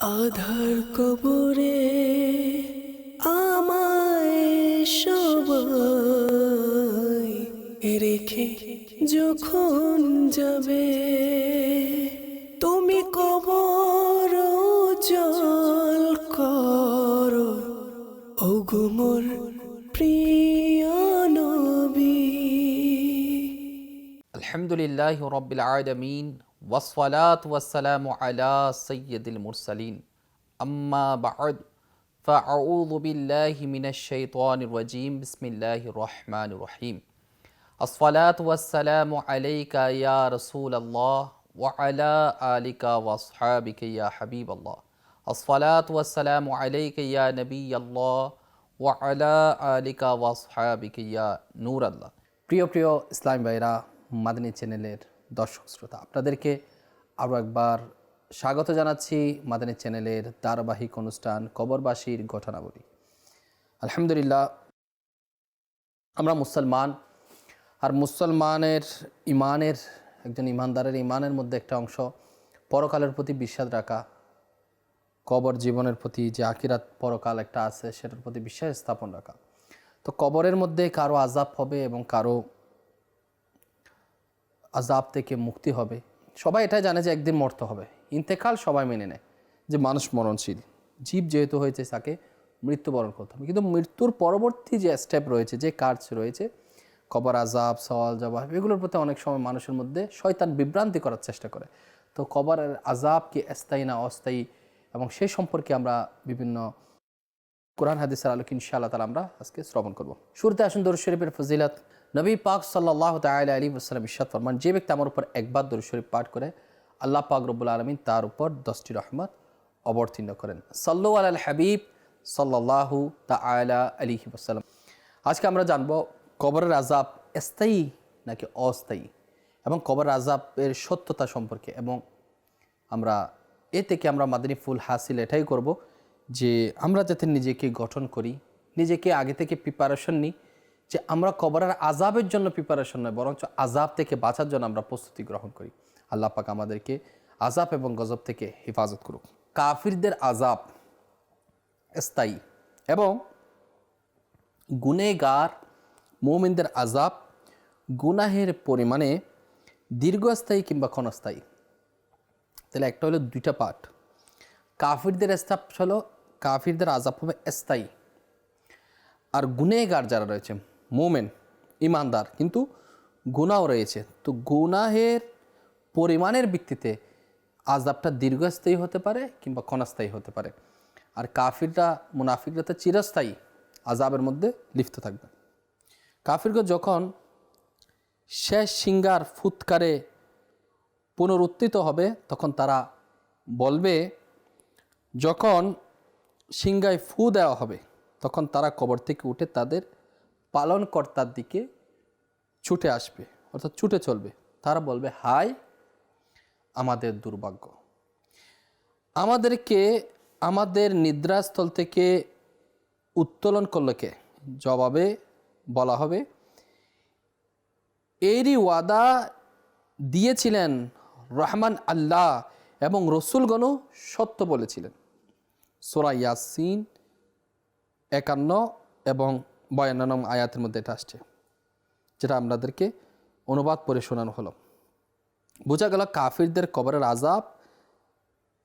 আধার কবরে আমায় সব রেখে যখন যাবে, তুমি কবর জল কর। ওগুমর প্রিয় নবী। আলহামদুলিল্লাহ রবিল আলমিন। والصلاة والسلام على سيد المرسلين أما بعد فأعوذ بالله من الشيطان الرجيم بسم الله الرحمن الرحيم الصلاة والسلام عليك يا رسول الله وعلى آلك وأصحابك يا حبيب الله الصلاة والسلام عليك يا نبي الله وعلى آلك وأصحابك يا نور الله প্রিয় প্রিয় ইসলাম ভাইরা মাদানী চ্যানেলের দর্শক শ্রোতা, আপনাদেরকে আরও একবার স্বাগত জানাচ্ছি মাদানী চ্যানেলের ধারাবাহিক অনুষ্ঠান কবরবাসীর ঘটনাবলী আলহামদুলিল্লাহ, আমরা মুসলমান আর মুসলমানের ইমানের, একজন ইমানদারের ইমানের মধ্যে একটা অংশ পরকালের প্রতি বিশ্বাস রাখা, কবর জীবনের প্রতি যে আকিরাত পরকাল একটা আছে, সেটার প্রতি বিশ্বাস স্থাপন রাখা। তো কবরের মধ্যে কারও আজাব হবে এবং কারও আজাব থেকে মুক্তি হবে। সবাই এটাই জানে যে একদিন মরতে হবে। ইন্তেকাল সবাই মেনে নেয় যে মানুষ মরণশীল। জীব যেহেতু হয়েছে, তাকে মৃত্যুবরণ করতে হবে। কিন্তু মৃত্যুর পরবর্তী যে স্টেপ রয়েছে, যে কাজ রয়েছে, কবর আজাব সওয়াল জবাব এগুলোর প্রতি অনেক সময় মানুষের মধ্যে শয়তান বিভ্রান্তি করার চেষ্টা করে। তো কবরের আজাব কি স্থায়ী না অস্থায়ী? এবং সেই সম্পর্কে আমরা বিভিন্ন কোরআন, হাদিসের আলোকে ইনশাআল্লাহ তালা আমরা আজকে শ্রবণ করব। শুরুতে আসুন দরুদ শরীফের ফজিলত। নবী পাক সাল্লাহ তাল আলী ওসালাম ইশাদ ফরমান, যে ব্যক্তি আমার উপর একবার দরুদ শরীফ পাঠ করে, আল্লাহ পাক রব্বুল আলমিন তার উপর দশটি রহমত অবতীর্ণ করেন। সাল্লু আল হাবিব সাল্লাহু তালা আলী ওসালাম আজকে আমরা জানব কবরের আজাব স্থায়ী নাকি অস্থায়ী, এবং কবরের আজাবের সত্যতা সম্পর্কে, এবং আমরা এ থেকে আমরা মাদানী ফুল হাসিল এটাই করব যে আমরা যাতে নিজেকে গঠন করি, নিজেকে আগে থেকে প্রিপারেশন নিই যে আমরা কবরের আজাবের জন্য প্রিপারেশন নয়, বরঞ্চ আজাব থেকে বাঁচার জন্য আমরা প্রস্তুতি গ্রহণ করি। আল্লাহ পাক আমাদেরকে আজাব এবং গজব থেকে হেফাজত করুক। কাফিরদের আজাব স্থায়ী এবং গুনেগার মোমিনদের আজাব গুনাহের পরিমাণে দীর্ঘস্থায়ী কিংবা ক্ষণস্থায়ী। তাহলে একটা হলো দুইটা পার্ট কাফিরদের স্থাপ হলো, কাফিরদের আজাব হবে স্থায়ী। আর গুনেগার যারা রয়েছে মোমেন, ইমানদার, কিন্তু গুনাও রয়েছে। তো গুনাহের পরিমাণের ভিত্তিতে আজাবটা দীর্ঘস্থায়ী হতে পারে কিংবা ক্ষণস্থায়ী হতে পারে। আর কাফিররা, মুনাফিকরা তো চিরস্থায়ী আজাবের মধ্যে লিপ্ত থাকবে। কাফিরকে যখন শেষ সিঙ্গার ফুৎকারে পুনরুত্থিত হবে, তখন তারা বলবে, যখন সিঙ্গায় ফু দেওয়া হবে, তখন তারা কবর থেকে উঠে তাদের পালনকর্তার দিকে ছুটে আসবে, অর্থাৎ ছুটে চলবে। তারা বলবে, হাই, আমাদের দুর্ভাগ্য। আমাদেরকে, আমাদের নিদ্রাস্থল থেকে উত্তোলন করল কে? জবাবে বলা হবে, এরই ওয়াদা দিয়েছিলেন রহমান আল্লাহ এবং রসুলগণও সত্য বলেছিলেন। সোরা ইয়াসিন একান্ন এবং বয়ান্ন নং আয়াতের মধ্যে এটা আসছে, যেটা আপনাদেরকে অনুবাদ করে শোনানো হলো। বোঝা গেল কাফিরদের কবরের আজাব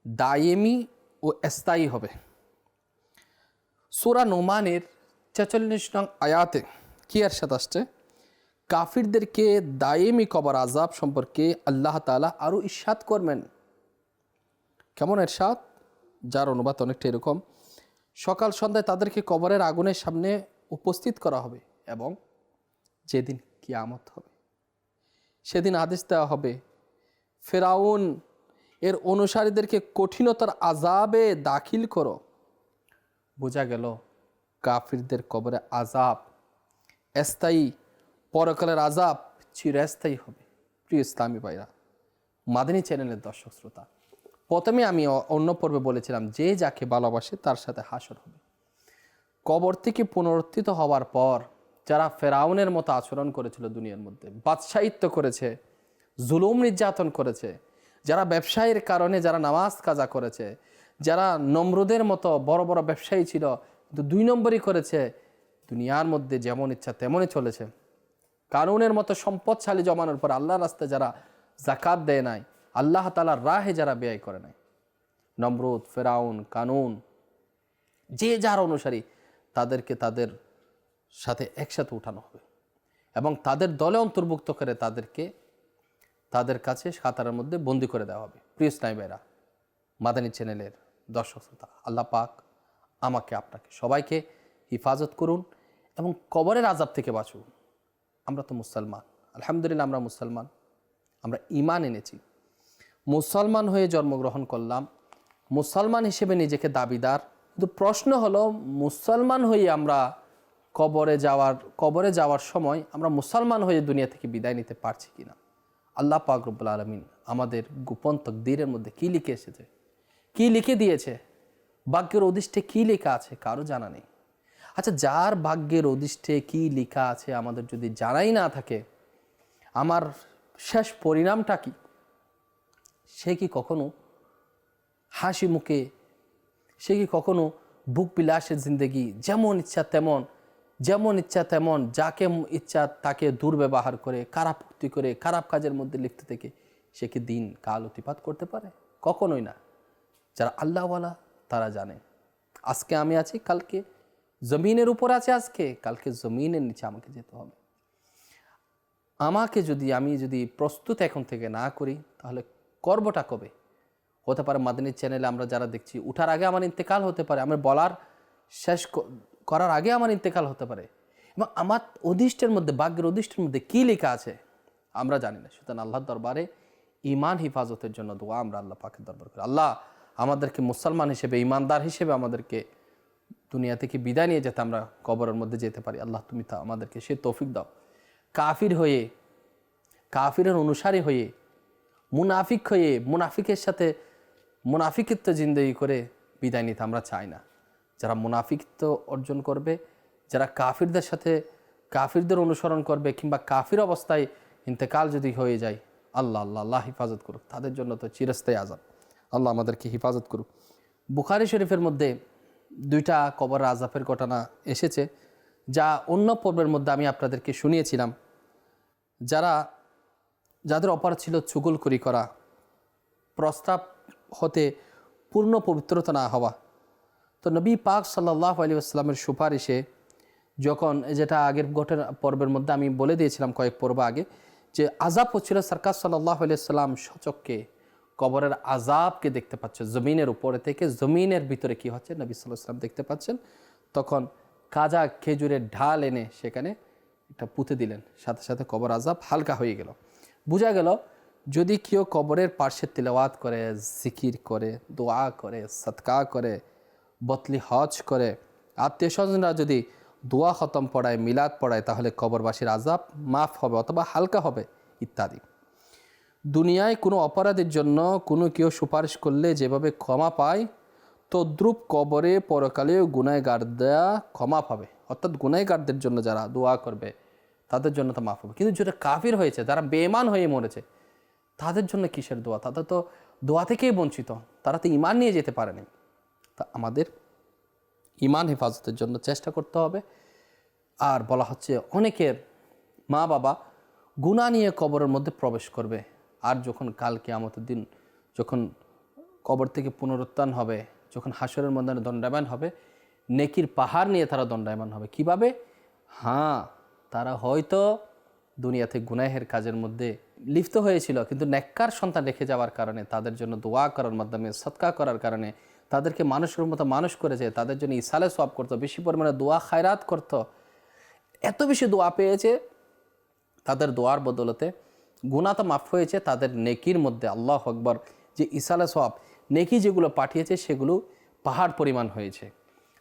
দায়েমি ও স্থায়ী হবে। সুরা নোমানের ছেচল্লিশ নং আয়াতে কি এর সাথে আসছে? কাফিরদেরকে দায়েমি কবর আজাব সম্পর্কে আল্লাহ তালা আরও ইস্বাদ করবেন। কেমন এরশাদ? যার অনুবাদ অনেকটা এরকম। সকাল সন্ধ্যায় তাদেরকে কবরের আগুনের সামনে উপস্থিত করা হবে এবং যেদিন কিয়ামত হবে। সেদিন আদেশ দেওয়া হবে, ফেরাউন এর অনুসারীদেরকে কঠিনতার আজাবে দাখিল করো। বোঝা গেল কাফিরদের কবরে আজাব স্থায়ী, পরকালের আজাব চিরস্থায়ী হবে। প্রিয় ইসলামী ভাইরা, মাদিনী চ্যানেলের দর্শক শ্রোতা, প্রথমে আমি অন্য পর্বে বলেছিলাম যে যাকে ভালোবাসে তার সাথে হাসর হবে। কবর থেকে পুনরুত্থিত হওয়ার পর যারা ফেরাউনের মতো আচরণ করেছিল দুনিয়ার মধ্যে বাদশাহিত্য করেছে, জুলুম নির্যাতন করেছে, যারা ব্যবসায়ীর কারণে যারা নামাজ কাজা করেছে, যারা নম্রদের মতো বড় বড় ব্যবসায়ী ছিল, কিন্তু দুই নম্বরই করেছে, দুনিয়ার মধ্যে যেমন ইচ্ছা তেমনই চলেছে। কানুনের মতো সম্পদশালী জমানোর পর আল্লাহ রাস্তায় যারা জাকাত দেয় নাই, আল্লাহ তালার রাহে যারা ব্যয় করে নাই। নমরুদ, ফেরাউন, কানুন, যে যার অনুসারী তাদেরকে তাদের সাথে একসাথে উঠানো হবে এবং তাদের দলে অন্তর্ভুক্ত করে তাদেরকে তাদের কাছে সাঁতারের মধ্যে বন্দি করে দেওয়া হবে। প্রিয় স্নাইবেরা মাদানী চ্যানেলের দর্শক শ্রোতা, আল্লাহ পাক আমাকে আপনাকে সবাইকে হিফাজত করুন এবং কবরের আজাব থেকে বাঁচুন। আমরা তো মুসলমান, আলহামদুলিল্লাহ আমরা মুসলমান, আমরা ইমান এনেছি। মুসলমান হয়ে জন্মগ্রহণ করলাম, মুসলমান হিসেবে নিজেকে দাবিদার কিন্তু প্রশ্ন হলো, মুসলমান হয়ে আমরা কবরে যাওয়ার কবরে যাওয়ার সময় আমরা মুসলমান হয়ে দুনিয়া থেকে বিদায় নিতে পারছি কিনা? আল্লাহ পাক রব্বুল আলমিন আমাদের গোপন তকদিরের মধ্যে কী লিখে এসেছে? কী লিখে দিয়েছে? ভাগ্যের অদিষ্টে কী লেখা আছে কারও জানা নেই। আচ্ছা যার ভাগ্যের অদিষ্টে কী লেখা আছে আমাদের যদি জানাই না থাকে, আমার শেষ পরিণামটা কি? সে কি কখনো হাসি মুখে সে কি কখনো বুক বিলাসের জিন্দগি? যেমন ইচ্ছা তেমন, যেমন ইচ্ছা তেমন, যাকে ইচ্ছা তাকে দুর্ব্যবহার করে, খারাপ উক্তি করে, খারাপ কাজের মধ্যে লিখতে থেকে সে কি দিন কাল অতিপাত করতে পারে? কখনোই না। যারা আল্লাহওয়ালা, তারা জানে। আজকে আমি আছি, কালকে জমিনের উপর আছে আজকে, কালকে জমিনের নিচে আমাকে যেতে হবে। আমাকে যদি, আমি যদি প্রস্তুত এখন থেকে না করি, তাহলে করবটা কবে? হতে পারে মাদানী চ্যানেলে আমরা যারা দেখছি, উঠার আগে আমার ইন্তেকাল হতে পারে, আমার বলার শেষ করার আগে আমার ইন্তেকাল হতে পারে। এবং আমার অধিষ্ঠের মধ্যে, ভাগ্যের অধিষ্ঠের মধ্যে কী লেখা আছে, আমরা জানি না। সুতরাং আল্লাহর দরবারে ইমান হিফাজতের জন্য দোয়া আমরা আল্লাহ পাকের দরবার করি। আল্লাহ আমাদেরকে মুসলমান হিসেবে ইমানদার হিসেবে আমাদেরকে দুনিয়া থেকে বিদায় নিয়ে যেতে আমরা কবরের মধ্যে যেতে পারি। আল্লাহ তুমি তা আমাদেরকে সে তৌফিক দাও। কাফির হয়ে, কাফিরের অনুসারী হয়ে, মুনাফিক হয়ে, মুনাফিকের সাথে মুনাফিকিত্ব জিন্দগি করে বিদায় নিতে আমরা চাই না। যারা মুনাফিকত্ব অর্জন করবে, যারা কাফিরদের সাথে, কাফিরদের অনুসরণ করবে কিংবা কাফির অবস্থায় ইন্তেকাল যদি হয়ে যায়, আল্লাহ আল্লাহ আল্লাহ হিফাজত করুক। তাদের জন্য তো চিরস্থায়ী আজাদ আল্লাহ আমাদেরকে হিফাজত করুক। বুখারি শরীফের মধ্যে দুইটা কবর আজাফের ঘটনা এসেছে, যা অন্য পর্বের মধ্যে আমি আপনাদেরকে শুনিয়েছিলাম। যারা, যাদের অপরাধ ছিল চুগলখড়ি করা, প্রস্তাব হতে পূর্ণ পবিত্রতা না হওয়া। তো নবী পাক সাল্লাহ আলী আসলামের সুপারিশে যখন যেটা আগের ঘটনা পর্বের মধ্যে আমি বলে দিয়েছিলাম কয়েক পর্ব আগে, যে আজাব হচ্ছিল সরকার সাল্লাহ আলি সাল্লাম সচককে, কবরের আজাবকে দেখতে পাচ্ছে। জমিনের উপরে থেকে জমিনের ভিতরে কি হচ্ছে? নবী সাল্লাহ দেখতে পাচ্ছেন। তখন কাজা খেজুরের ঢাল এনে সেখানে এটা পুঁতে দিলেন। সাথে সাথে কবর আজাব হালকা হয়ে গেল। বোঝা গেল যদি কেউ কবরের পার্শ্বে তিলাওয়াত করে, জিকির করে, দোয়া করে সৎকা করে বতলি হজ করে আত্মীয় স্বজনরা যদি দোয়া খতম পড়ায়, মিলাদ পড়ায়, তাহলে কবরবাসীর আজাব মাফ হবে অথবা হালকা হবে, ইত্যাদি। দুনিয়ায় কোনো অপরাধের জন্য কোনো কেউ সুপারিশ করলে যেভাবে ক্ষমা পায়, তদ্রূপ কবরে পরকালেও গুনায়গাররা ক্ষমা পাবে। অর্থাৎ গুনায়গারদের জন্য যারা দোয়া করবে, তাদের জন্য তো মাফ হবে। কিন্তু যেটা কাফির হয়েছে, যারা বেমান হয়ে মরেছে তাদের জন্য কিসের দোয়া? তাদের তো দোয়া থেকেই বঞ্চিত। তারা তো ইমান নিয়ে যেতে পারেনি তা আমাদের ইমান হেফাজতের জন্য চেষ্টা করতে হবে। আর বলা হচ্ছে অনেকের মা বাবা গুণা নিয়ে কবরের মধ্যে প্রবেশ করবে। আর যখন কালকে আমাদের দিন, যখন কবর থেকে পুনরুত্থান হবে, যখন হাসরের মধ্যে দণ্ডায়মান হবে, নেকির পাহাড় নিয়ে তারা দণ্ডায়মান হবে। কীভাবে? হ্যাঁ তারা হয়তো দুনিয়াতে গুনাহের কাজের মধ্যে লিপ্ত হয়েছিল, কিন্তু নেককার সন্তান রেখে যাওয়ার কারণে, তাদের জন্য দোয়া করার মাধ্যমে সৎকা করার কারণে, তাদেরকে মানুষের মতো মানুষ করেছে, তাদের জন্য ইসালে সব করতো, বেশি পরিমাণে দোয়া খায়রাত করতো। এত বেশি দোয়া পেয়েছে, তাদের দোয়ার বদলতে গুণা তো মাফ হয়েছে, তাদের নেকির মধ্যে আল্লাহ আকবর যে ইসালে সব নেকি যেগুলো পাঠিয়েছে, সেগুলো পাহাড় পরিমাণ হয়েছে।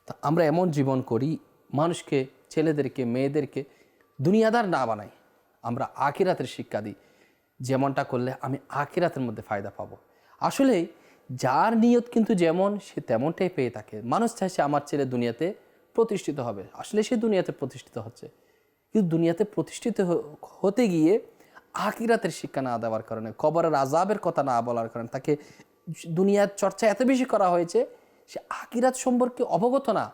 তা আমরা এমন জীবন করি, মানুষকে, ছেলেদেরকে, মেয়েদেরকে দুনিয়াদার না বানাই, আমরা আখিরাতের শিক্ষা দিই। যেমনটা করলে আমি আখিরাতের মধ্যে ফায়দা পাবো। আসলে যার নিয়ত কিন্তু যেমন, সে তেমনটাই পেয়ে থাকে। মানুষ চাইছে আমার ছেলে দুনিয়াতে প্রতিষ্ঠিত হবে। আসলে সে দুনিয়াতে প্রতিষ্ঠিত হচ্ছে। কিন্তু দুনিয়াতে প্রতিষ্ঠিত হতে গিয়ে আকিরাতের শিক্ষা না দেওয়ার কারণে, কবরের আজাবের কথা না বলার কারণে, তাকে দুনিয়ার চর্চা এত বেশি করা হয়েছে, সে আকিরাত সম্পর্কে অবগত না।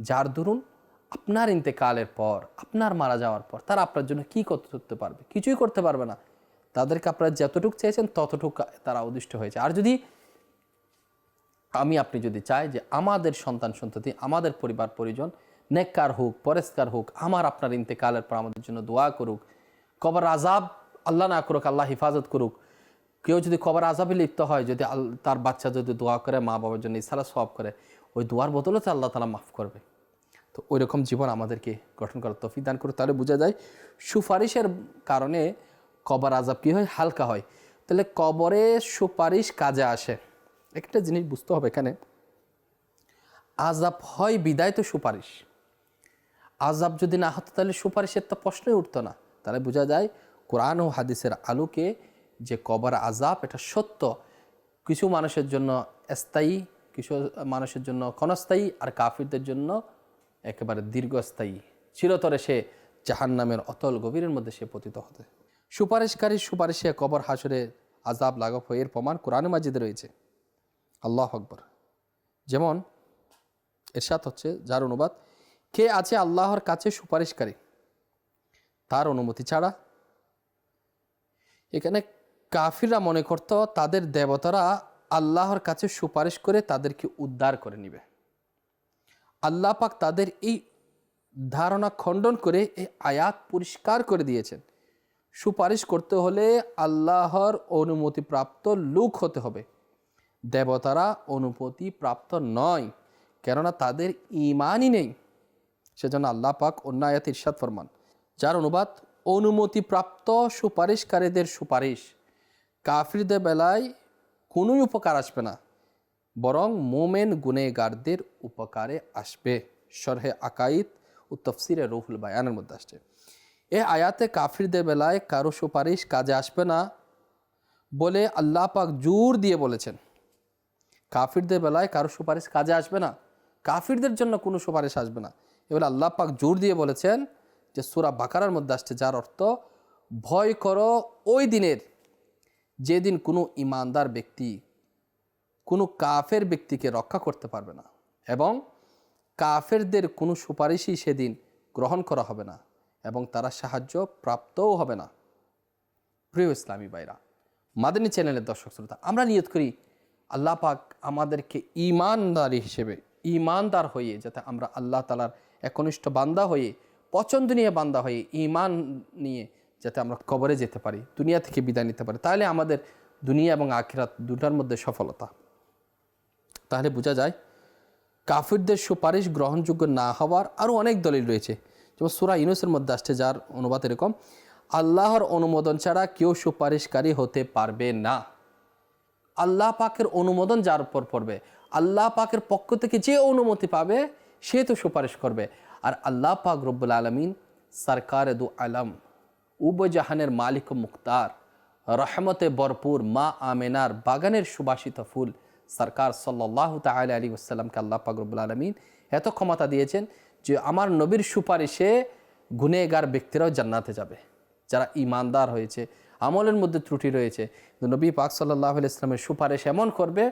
যার দরুন আপনার ইন্তেকালের পর, আপনার মারা যাওয়ার পর, তারা আপনার জন্য কী করতে পারবে? কিছুই করতে পারবে না। তাদেরকে আপনারা যতটুকু চেয়েছেন ততটুকু তারা উদ্দিষ্ট হয়েছে। আর যদি আমি আপনি যদি চাই যে আমাদের সন্তান সন্ততি, আমাদের পরিবার পরিজন, নেককার হোক পরেস্কার হোক, আমার আপনার ইন্তেকালের পর আমাদের জন্য দোয়া করুক, কবর আজাব আল্লাহ না করুক, আল্লাহ হিফাজত করুক। কেউ যদি কবর আজাবে লিপ্ত হয়, যদি তার বাচ্চা যদি দোয়া করে, মা বাবার জন্য ইসালা সব করে, ওই দোয়ার বদলতে আল্লাহ তালা মাফ করবে। তো ওই রকম জীবন আমাদেরকে গঠন করার তফিক দান করে তাহলে বোঝা যায় সুপারিশের কারণে কবর আজাব কী হয়? হালকা হয়। তাহলে কবরে সুপারিশ কাজে আসে। একটা জিনিস বুঝতে হবে এখানে। আজাব হয় বিদায় তো সুপারিশ। আজাব যদি না হতো তাহলে সুপারিশের তো প্রশ্নই উঠতো না। তাহলে বোঝা যায় কোরআন ও হাদিসের আলোকে যে কবর আজাব এটা সত্য। কিছু মানুষের জন্য স্থায়ী, কিছু মানুষের জন্য ক্ষণস্থায়ী আর কাফিরদের জন্য একেবারে দীর্ঘস্থায়ী। চিরতরে সে জাহান্নামের অতল গভীরের মধ্যে সে পতিত হতে। সুপারিশকারী সুপারিশে কবর হাসরে আজাব লাঘব হয়ে এর প্রমাণ কোরআন মাজিদে রয়েছে। আল্লাহ আকবর। যেমন এরশাদ হচ্ছে, যার অনুবাদ, কে আছে আল্লাহর কাছে সুপারিশকারী? তার অনুমতি ছাড়া। এখানে কাফিররা মনে করত তাদের দেবতারা আল্লাহর কাছে সুপারিশ করে তাদেরকে উদ্ধার করে নিবে। আল্লাহ পাক তাদের এই ধারণা খণ্ডন করে এই আয়াত পরিষ্কার করে দিয়েছেন। সুপারিশ করতে হলে আল্লাহর অনুমতিপ্রাপ্ত লোক হতে হবে। দেবতারা অনুমতি প্রাপ্ত নয়, কেননা তাদের ইমানই নেই। সেজন্য আল্লাহ পাক অন্য আয়াত ইরশাদ ফরমান, যার অনুবাদ অনুমতিপ্রাপ্ত সুপারিশকারীদের সুপারিশ। কাফিরদের বেলায় কোনোই উপকার আসবে না, বরং মোমেন গুনেগারদের উপকারে আসবে। শরহে আকাইদ ও তফসিরে রুহুল বায়ানের মধ্যে আসছে। এ আয়াতে কাফিরদের বেলায় কারও সুপারিশ কাজে আসবে না বলে আল্লাহ পাক জোর দিয়ে বলেছেন। কাফিরদের বেলায় কারও সুপারিশ কাজে আসবে না। কাফিরদের জন্য কোনো সুপারিশ আসবে না। এবার আল্লাহ পাক জোর দিয়ে বলেছেন যে সুরা বাকারার মধ্যে আসছে, যার অর্থ ভয় করো ওই দিনের যেদিন কোনো ইমানদার ব্যক্তি কোনো কাফের ব্যক্তিকে রক্ষা করতে পারবে না এবং কাফেরদের কোনো সুপারিশই সেদিন গ্রহণ করা হবে না। এবং তারা সাহায্য প্রাপ্তও হবে না। প্রিয় ইসলামী ভাইরা, মাদানী চ্যানেলের দর্শক শ্রোতা, আমরা নিয়ত করি আল্লাহ পাক আমাদেরকে ইমানদারি হিসেবে ইমানদার হয়ে যাতে আমরা আল্লাহ তালার একনিষ্ঠ বান্দা হয়ে, পছন্দ পছন্দনীয় বান্দা হয়ে ইমান নিয়ে যাতে আমরা কবরে যেতে পারি, দুনিয়া থেকে বিদায় নিতে পারি, তাহলে আমাদের দুনিয়া এবং আখিরাত দুটার মধ্যে সফলতা। তাহলে বোঝা যায়, কাফিরদের সুপারিশ গ্রহণযোগ্য না হওয়ার আরও অনেক দলিল রয়েছে। যেমন সুরা ইউনুসের মধ্যে আসছে, যার অনুবাদ এরকম, আল্লাহর অনুমোদন ছাড়া কেউ সুপারিশকারী হতে পারবে না। আল্লাহ পাকের অনুমোদন যার উপর পড়বে। আল্লাহ পাকের পক্ষ থেকে যে অনুমতি পাবে, সে তো সুপারিশ করবে। আর আল্লাহ পাক রব্বুল আলমিন সরকার দু আলম, উবজাহানের মালিক মুক্তার, রহমতে ভরপুর মা আমেনার বাগানের সুবাসিত ফুল সরকার সাল্লাহ তাল আলী আসসালামকে আল্লাহ পাক রব্বুল আলমিন এত ক্ষমতা দিয়েছেন যে আমার নবীর সুপারিশে গুনেগার ব্যক্তিরাও জান্নাতে যাবে, যারা ইমানদার হয়েছে, আমলের মধ্যে ত্রুটি রয়েছে। নবী পাক সাল্লাহ ইসলামের সুপারিশ এমন করবে,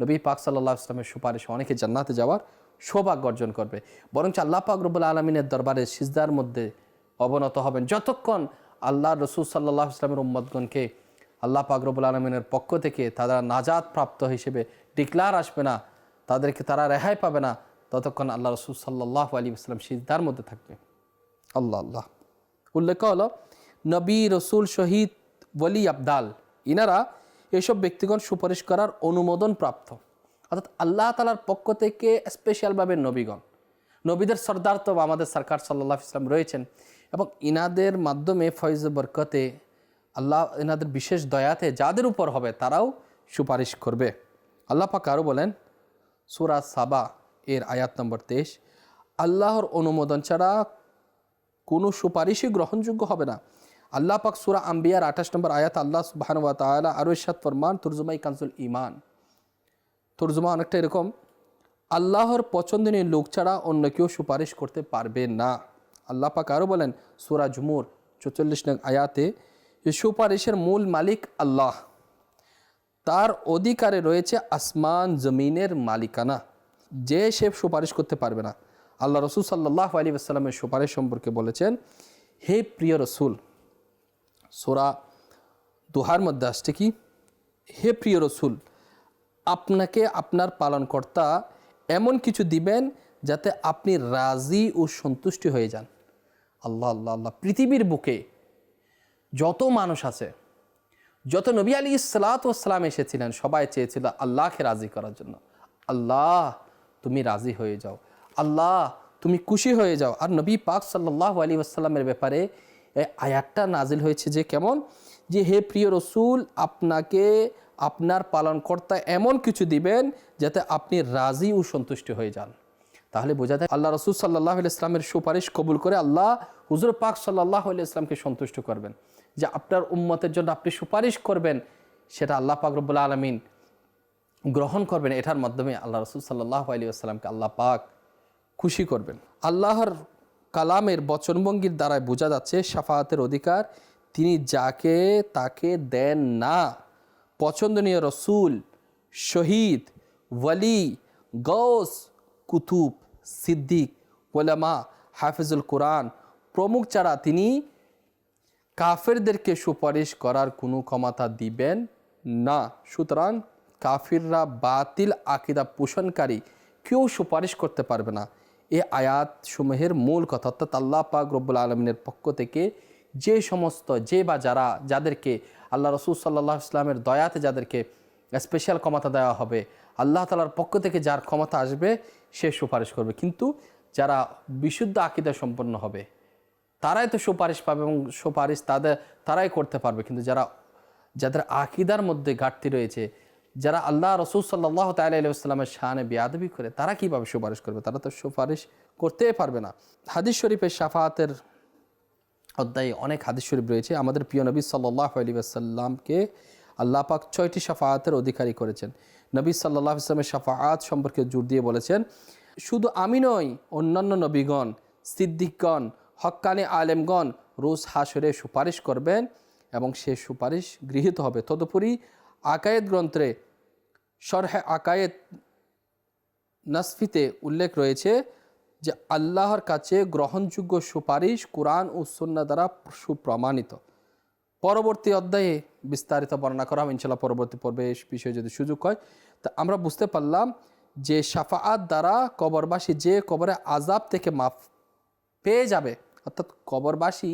নবী পাক সাল্লাহ ইসলামের সুপারিশ অনেকে জান্নাতে যাওয়ার সৌভাগ্য অর্জন করবে। বরঞ্চ আল্লাহ পাক রব্বুল আলমিনের দরবারে সিজদার মধ্যে অবনত হবেন। যতক্ষণ আল্লাহ রসুল সাল্লাহ ইসলামের উম্মদগণকে আল্লাহ পাক রব্বুল আলমিনের পক্ষ থেকে তারা নাজাদ প্রাপ্ত হিসেবে ডিক্লার আসবে না, তাদেরকে তারা রেহাই পাবে না ততক্ষণ আল্লাহ রসুল সাল্লাহ আলী ইসলাম সিজদার মধ্যে থাকবে। আল্লাহ আল্লাহ। উল্লেখ হলো, নবী রসুল শহীদ ওলি আবদাল, ইনারা এসব ব্যক্তিগণ সুপারিশ করার অনুমোদন প্রাপ্ত। অর্থাৎ আল্লাহ তালার পক্ষ থেকে স্পেশালভাবে নবীগণ, নবীদের সর্দার তো আমাদের সরকার সাল্লাহ ইসলাম রয়েছেন এবং ইনাদের মাধ্যমে ফয়েজ বরকতে আল্লাহ ইনাদের বিশেষ দয়াতে যাদের উপর হবে তারাও সুপারিশ করবে। আল্লাহ পাক আরও বলেন, সুরা সাবা এর আয়াত নম্বর তেইশ, আল্লাহর অনুমোদন ছাড়া কোনো সুপারিশই গ্রহণযোগ্য হবে না। আল্লাহ পাক সুরা আম্বিয়ার আঠাশ নম্বর আয়াত আল্লাহ সুবাহান ওয়া তালা আরও ইসাদ ফরমান, তুরজুমাই কানসুল ইমান তর্জমা অনেকটা এরকম, আল্লাহর পছন্দনীয় লোক ছাড়া অন্য কেউ সুপারিশ করতে পারবে না আল্লাহ পাক আরও বলেন, সুরা ঝুমুর চৌচল্লিশ নং আয়াতে সুপারিশের মূল মালিক আল্লাহ। তার অধিকারে রয়েছে আসমান জমিনের মালিকানা। যে সে সুপারিশ করতে পারবে না। আল্লাহ রসুল সাল্লাহ আলী আসসালামের সুপারিশ সম্পর্কে বলেছেন, হে প্রিয় রসুল, সোরা দোহার মধ্যে আসছে কি? হে প্রিয় রসুল, আপনাকে আপনার পালনকর্তা এমন কিছু দিবেন যাতে আপনি রাজি ও সন্তুষ্টি হয়ে যান। আল্লাহ আল্লাহ আল্লাহ, পৃথিবীর বুকে যত মানুষ আছে, যত নবী আলী ইসালাতাম এসেছিলেন, সবাই চেয়েছিল আল্লাহকে রাজি করার জন্য। আল্লাহ তুমি রাজি হয়ে যাও। আল্লাহ, তুমি খুশি হয়ে যাও। আর নবী পাক সাল্লাহ আলী আসসালামের ব্যাপারে আয়াতটা নাজিল হয়েছে যে কেমন? যে হে প্রিয় রসুল, আপনাকে আপনার পালনকর্তা এমন কিছু দিবেন যাতে আপনি রাজি ও সন্তুষ্ট হয়ে যান। তাহলে বোঝা যায় আল্লাহ রসুল সাল্লাহ ইসলামের সুপারিশ কবুল করে আল্লাহ হুজুর পাক সাল্লাহ ইসলামকে সন্তুষ্ট করবেন। যে আপনার উম্মতের জন্য আপনি সুপারিশ করবেন, সেটা আল্লাহ পাক রব্বুল আলমিন গ্রহণ করবেন, এটার মাধ্যমে আল্লাহ রসুল সাল্লাহ আলী আসসালামকে আল্লাহ পাক খুশি করবেন। আল্লাহর কালামের বচনভঙ্গির দ্বারায় বোঝা যাচ্ছে সাফাহাতের অধিকার। তিনি যাকে তাকে দেন না। পছন্দনীয় রসুল, শহীদ, ওয়ালি গৌস কুতুব, সিদ্দিক, ওলামা, হাফিজুল কোরআন প্রমুখ ছাড়া তিনি কাফেরদেরকে সুপারিশ করার কোনো ক্ষমতা দিবেন না। সুতরাং কাফিররা বাতিল আকিদা পোষণকারী কেউ সুপারিশ করতে পারবে না। এ আয়াত সমূহের মূল কথা, অর্থাৎ আল্লাহ পাক রব্বুল আলমিনের পক্ষ থেকে যে সমস্ত যে বা যারা, যাদেরকে আল্লাহ রসুল সাল্লাহ ইসলামের দয়াতে যাদেরকে স্পেশাল ক্ষমতা দেওয়া হবে, আল্লাহ তালার পক্ষ থেকে যার ক্ষমতা আসবে, সে সুপারিশ করবে। কিন্তু যারা বিশুদ্ধ আকিদা সম্পন্ন হবে, তারাই তো সুপারিশ পাবে এবং সুপারিশ তাদের, তারাই করতে পারবে। কিন্তু যারা, যাদের আকিদার মধ্যে ঘাটতি রয়েছে যারা আল্লাহ রসুল সাল্লাহ তাল্লামের শাহানে বেয়াদবি করে, তারা কীভাবে সুপারিশ করবে? তারা তো সুপারিশ করতে পারবে না। হাদিস শরীফের সাফাতের অধ্যায়ে অনেক হাদিস শরীফ রয়েছে। আমাদের প্রিয় নবী সাল্লাহ আলী আসাল্লামকে আল্লাহ পাক ছয়টি সাফায়াতের অধিকারী করেছেন। নবী সাল্লাহ ইসলামের সাফায়াত সম্পর্কে জোর দিয়ে বলেছেন, শুধু আমি নই, অন্যান্য নবীগণ, সিদ্দিকগণ, হক্কানি আলেমগণ রোজ হাসরে সুপারিশ করবেন এবং সে সুপারিশ গৃহীত হবে। তদুপরি আকায়েদ গ্রন্থে সরহে আকায়েত নাসফিতে উল্লেখ রয়েছে যে আল্লাহর কাছে গ্রহণযোগ্য সুপারিশ কোরআন ও সন্না দ্বারা সুপ্রমাণিত। পরবর্তী অধ্যায়ে বিস্তারিত বর্ণনা করা হবে। ইনশাল্লাহ পরবর্তী পর্বে বিষয়ে যদি সুযোগ হয়, তা আমরা বুঝতে পারলাম যে সাফাআত দ্বারা কবরবাসী যে কবরে আজাব থেকে মাফ পেয়ে যাবে, অর্থাৎ কবরবাসী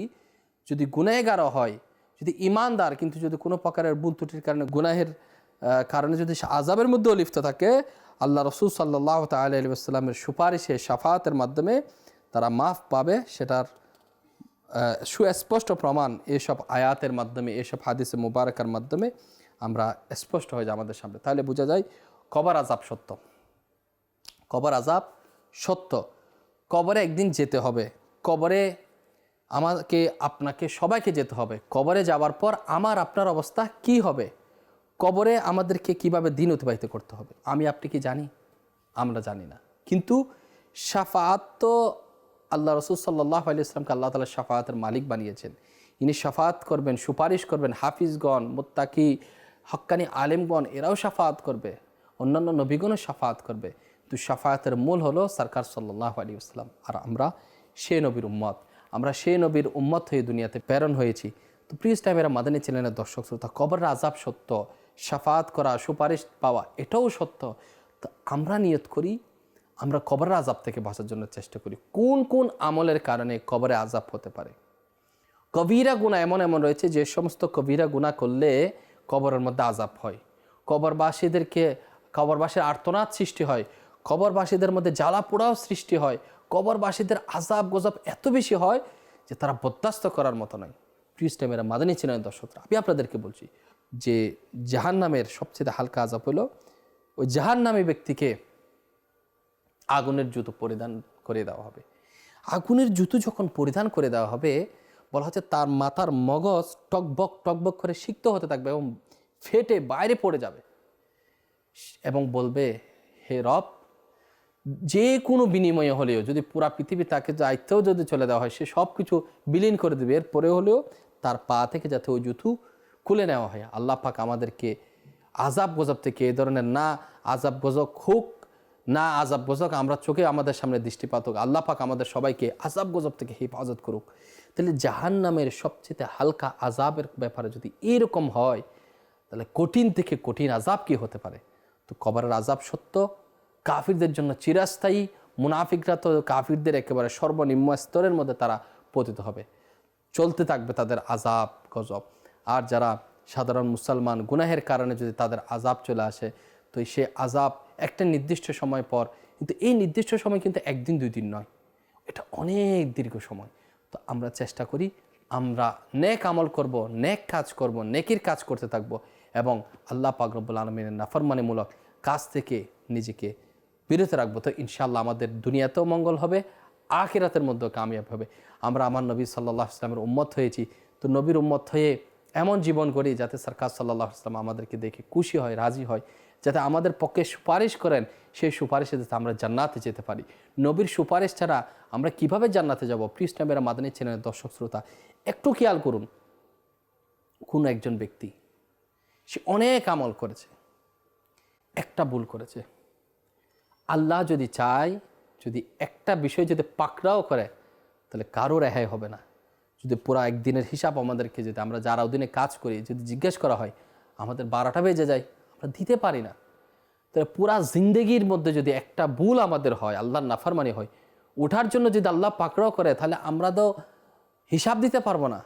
যদি গুনাহগারও হয়, যদি ইমানদার কিন্তু যদি কোনো প্রকারের ভুল ত্রুটির কারণে গুনাহের কারণে যদি আজাবের মধ্যেও লিপ্ত থাকে, আল্লাহ রসুল সাল্লাহ তাল আলী আসসালামের সুপারিশে সাফাতের মাধ্যমে তারা মাফ পাবে। সেটার সুস্পষ্ট প্রমাণ এসব আয়াতের মাধ্যমে, এসব হাদিসে মুবারকার মাধ্যমে আমরা স্পষ্ট হয়ে যায় আমাদের সামনে। তাহলে বোঝা যায় কবর আজাব সত্য। কবর আজাব সত্য। কবরে একদিন যেতে হবে। কবরে আমাকে, আপনাকে সবাইকে যেতে হবে। কবরে যাওয়ার পর আমার, আপনার অবস্থা কি হবে? কবরে আমাদেরকে কীভাবে দিন অতিবাহিত করতে হবে? আমি, আপনি কি জানি? আমরা জানি না। কিন্তু সাফাত তো আল্লাহ রসুল সাল্লাহ আলি ইসলামকে আল্লাহ তালা সাফাতের মালিক বানিয়েছেন। ইনি সাফাত করবেন, সুপারিশ করবেন, হাফিজগণ, মোত্তাকি, হক্কানি আলেমগণ, এরাও সাফাত করবে। অন্যান্য নবীগণও সাফাত করবে। তো সাফায়াতের মূল হলো সরকার সাল্লাহ আলী ইসলাম আর আমরা সে নবীর উম্মত। আমরা সে নবীর উম্মত হয়ে দুনিয়াতে প্রেরণ হয়েছি। তো প্রিজ টাইমেরা মাদানী চ্যানেলের দর্শক, শ্রোতা কবর আজাব সত্য। সাফাত করা, সুপারিশ পাওয়া, এটাও সত্য। তো আমরা নিয়ত করি, আমরা কবরের আজাব থেকে বাঁচার জন্য চেষ্টা করি। কোন কোন আমলের কারণে কবরে আজাব হতে পারে? কবিরা গুণা এমন এমন রয়েছে যে সমস্ত কবিরা গুণা করলে কবরের মধ্যে আজাব হয়। কবরবাসীদেরকে, কবরবাসীর আর্তনাদ সৃষ্টি হয়, কবরবাসীদের মধ্যে জ্বালা পোড়াও সৃষ্টি হয়। কবরবাসীদের আজাব গজব এত বেশি হয় যে তারা বরদাস্ত করার মতো নয়। প্রিয় টাইমেরা মাদানী ছিলেন দর্শকরা। আমি আপনাদেরকে বলছি যে জাহান নামের সবচেয়ে হালকা আজাব হলো ওই জাহান নামী ব্যক্তিকে আগুনের জুতো পরিধান করে দেওয়া হবে। আগুনের জুতো যখন পরিধান করে দেওয়া হবে, বলা হচ্ছে তার মাথার মগজ টকবক টকবক করে সিক্ত হতে থাকবে এবং ফেটে বাইরে পড়ে যাবে। এবং বলবে, হে রব, যে কোনো বিনিময়ে হলেও যদি পুরা পৃথিবী তাকে দায়িত্বেও যদি চলে দেওয়া হয়, সে সব কিছু বিলীন করে দেবে। এরপরে হলেও তার পা থেকে যাতে ওই জুতু খুলে নেওয়া হয়। আল্লাহ পাক আমাদেরকে আজাব গজব থেকে এ ধরনের না আজাব গজব হোক, না আজাব গজব আমরা চোখে আমাদের সামনে দৃষ্টিপাত হোক, আল্লাহ পাক আমাদের সবাইকে আজাব গজব থেকে হেফাজত করুক। তাহলে জাহান নামের সবচেয়ে হালকা আজাবের ব্যাপারে যদি এরকম হয়, তাহলে কঠিন থেকে কঠিন আজাব কি হতে পারে? তো কবরের আজাব সত্য, কাফিরদের জন্য চিরাস্থায়ী, মুনাফিকরা তো কাফিরদের একেবারে সর্বনিম্ন স্তরের মধ্যে তারা পতিত হবে। চলতে থাকবে তাদের আজাব গজব। আর যারা সাধারণ মুসলমান, গুনাহের কারণে যদি তাদের আজাব চলে আসে, তো সে আজাব একটা নির্দিষ্ট সময় পর, কিন্তু এই নির্দিষ্ট সময় কিন্তু একদিন, দুই দিন নয়। এটা অনেক দীর্ঘ সময়। তো আমরা চেষ্টা করি, আমরা নেক আমল করব, নেক কাজ করব, নেকির কাজ করতে থাকব এবং আল্লাহ পাকরবুল আলমিনের নাফরমানিমূলক কাজ থেকে নিজেকে বিরত রাখব। তো ইনশাল্লাহ আমাদের দুনিয়াতেও মঙ্গল হবে, আখিরাতের মধ্যেও কামিয়াব হবে। আমরা আমার নবী সাল্লাহ ইসলামের উম্মত হয়েছি। তো নবীর উম্মত হয়ে এমন জীবন করি যাতে সরকার সাল্লাহ ইসলাম আমাদেরকে দেখে খুশি হয়, রাজি হয়, যাতে আমাদের পক্ষে সুপারিশ করেন, সেই সুপারিশে যাতে আমরা জান্নাতে যেতে পারি। নবীর সুপারিশ ছাড়া আমরা কীভাবে জান্নাতে যাব? প্লিজ টাইমেরা মাদানী চ্যানেলের দর্শক শ্রোতা, একটু খেয়াল করুন। কোনো একজন ব্যক্তি, সে অনেক আমল করেছে, একটা ভুল করেছে। আল্লাহ যদি চায়, যদি একটা বিষয় যদি পাকড়াও করে তাহলে কারও রেহাই হবে না। যদি পুরা একদিনের হিসাব আমাদেরকে যদি আমরা যারা ওদিনে কাজ করি, যদি জিজ্ঞেস করা হয়, আমাদের বারোটা বেজে যায়, আমরা দিতে পারি না। তাহলে পুরা জিন্দগির মধ্যে যদি একটা ভুল আমাদের হয়, আল্লাহর নাফারমানি হয়, ওঠার জন্য যদি আল্লাহ পাকড়াও করে, তাহলে আমরা তো হিসাব দিতে পারব না।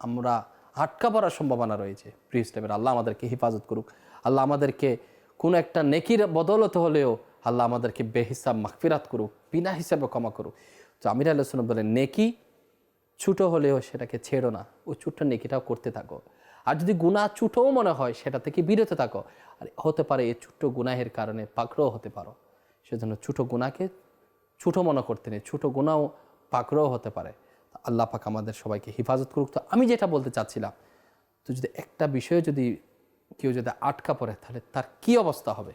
আমরা আটকা পড়ার সম্ভাবনা রয়েছে। প্রিয় ইসলামের আল্লাহ আমাদেরকে হেফাজত করুক। আল্লাহ আমাদেরকে কোনো একটা নেকির বদলতে হলেও আল্লাহ আমাদেরকে বেহিসাব মাগফিরাত করুক, বিনা হিসাবে ক্ষমা করুক। তো আমির আল্লাহ বলেন, নেকি ছুটো হলেও সেটাকে ছেড়ো না। ওই ছোট্ট নেকিটাও করতে থাকো। আর যদি গুণা ছুটোও মনে হয়, সেটা থেকে বিরত থাকো। আর হতে পারে এই ছোট্ট গুনাহের কারণে পাকড়ও হতে পারো। সেজন্য ছোটো গুণাকে ছোটো মনে করতে নেই, ছোটো গুণাও পাকড়ও হতে পারে। আল্লাহ পাক আমাদের সবাইকে হেফাজত করুক। তো আমি যেটা বলতে চাচ্ছিলাম, তো যদি একটা বিষয়ে যদি কেউ যদি আটকা পড়ে, তাহলে তার কি অবস্থা হবে?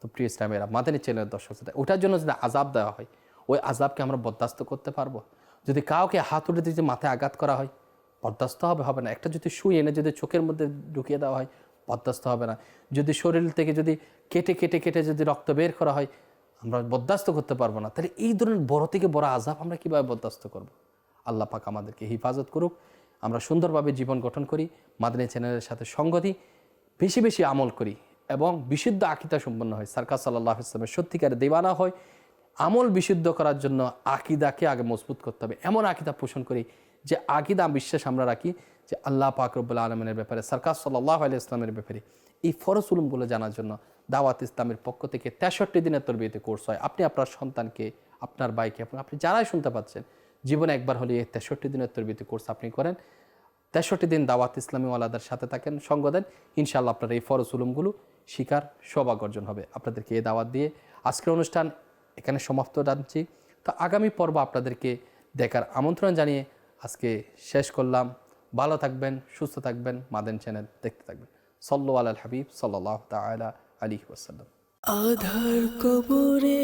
তো প্রিয় ইসলামেরা, মাদানী চ্যানেলের দর্শক ওটার জন্য যদি আজাব দেওয়া হয় ওই আজাবকে আমরা বরদাস্ত করতে পারব? যদি কাউকে হাত উঠে দিয়ে মাথায় আঘাত করা হয়, বরদাস্ত হবে হবে না। একটা যদি সুই এনে যদি চোখের মধ্যে ঢুকিয়ে দেওয়া হয়, বরদাস্ত হবে না। যদি শরীর থেকে যদি কেটে কেটে কেটে যদি রক্ত বের করা হয়, আমরা বরদাস্ত করতে পারব না। তাহলে এই ধরনের বড় থেকে বড় আজাব আমরা কীভাবে বরদাস্ত করব? আল্লাহ পাক আমাদেরকে হেফাজত করুক। আমরা সুন্দরভাবে জীবন গঠন করি, মাদানী চ্যানেলের সাথে সঙ্গতি বেশি বেশি আমল করি এবং বিশুদ্ধ আকিদা সম্পন্ন হয়। সার্কাস সাল্লাহ ইসলামের সত্যিকারে দেওয়ানা হয়। আমল বিশুদ্ধ করার জন্য আকিদাকে আগে মজবুত করতে হবে। এমন আকিদা পোষণ করি যে আকিদা বিশ্বাস আমরা রাখি যে আল্লাহ পাক রব্বুল আলমিনের ব্যাপারে সার্কাস সাল্লাহ আলি ইসলামের ব্যাপারে এই ফরজ উলুমগুলো জানার জন্য দাওয়াত ইসলামের পক্ষ থেকে তেষট্টি দিনের তরবিয়তে কোর্স হয়। আপনি আপনার সন্তানকে, আপনার বাইকে আপনি আপনি যারাই শুনতে পাচ্ছেন, জীবনে একবার হলে এই তেষট্টি দিনের তরবিয়তে কোর্স আপনি করেন। তেষট্টি দিন দাওয়াত ইসলামী ওয়ালাদের সাথে থাকেন, সঙ্গ দেন। ইনশাল্লাহ আপনার এই ফরজ উলুমগুলো শিকার অর্জন হবে। আপনাদেরকে এই দাওয়াত দিয়ে আজকের অনুষ্ঠান এখানে সমাপ্ত জানছি তো আগামী পর্ব আপনাদেরকে দেখার আমন্ত্রণ জানিয়ে আজকে শেষ করলাম। ভালো থাকবেন, সুস্থ থাকবেন, মাদেন চ্যানেল দেখতে থাকবেন। সল্লু আল হাবিব সাল্লাহ তালা আলী ওসাল্লাম আধার কবরে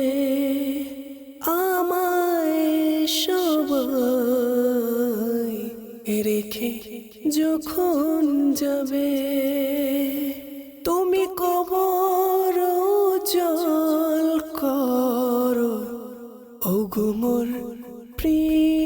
রেখে যখন যাবে, তুমি কবর জল করো। গো মোর প্রিয়